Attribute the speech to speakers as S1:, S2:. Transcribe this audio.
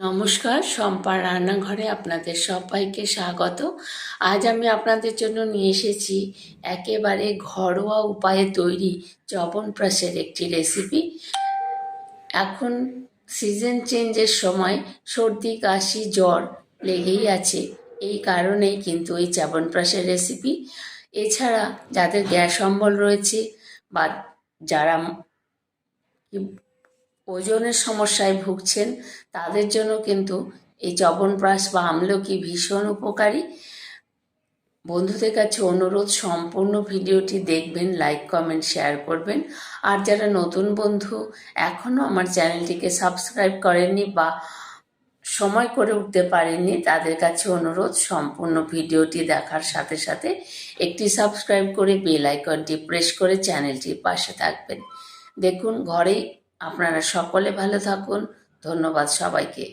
S1: নমস্কার সম্পার রান্নাঘরে আপনাদের সবাইকে স্বাগত। আজ আমি আপনাদের জন্য নিয়ে এসেছি একেবারে ঘরোয়া উপায়ে তৈরি চবনপ্রাশের একটি রেসিপি এখন সিজন চেঞ্জের সময় সর্দি, কাশি, জ্বর লেগেই আছে, এই কারণেই কিন্তু এই চ্যবনপ্রাশের রেসিপি এছাড়া যাদের গ্যাস অম্বল রয়েছে বা যারা ওজনের সমস্যায় ভুগছেন, তাদের জন্য কিন্তু এই চবনপ্রাশ বা আমলকি ভীষণ উপকারী। বন্ধুদের কাছে অনুরোধ, সম্পূর্ণ ভিডিওটি দেখবেন, লাইক, কমেন্ট, শেয়ার করবেন। আর যারা নতুন বন্ধু এখনও আমার চ্যানেলটিকে সাবস্ক্রাইব করেননি বা সময় করে উঠতে পারেননি, তাদের কাছে অনুরোধ, সম্পূর্ণ ভিডিওটি দেখার সাথে সাথে একটি সাবস্ক্রাইব করে বেল আইকনটি প্রেস করে চ্যানেলটির পাশে থাকবেন। দেখুন, ঘরেই আপনারা সকলে ভালো থাকুন। ধন্যবাদ সবাইকে।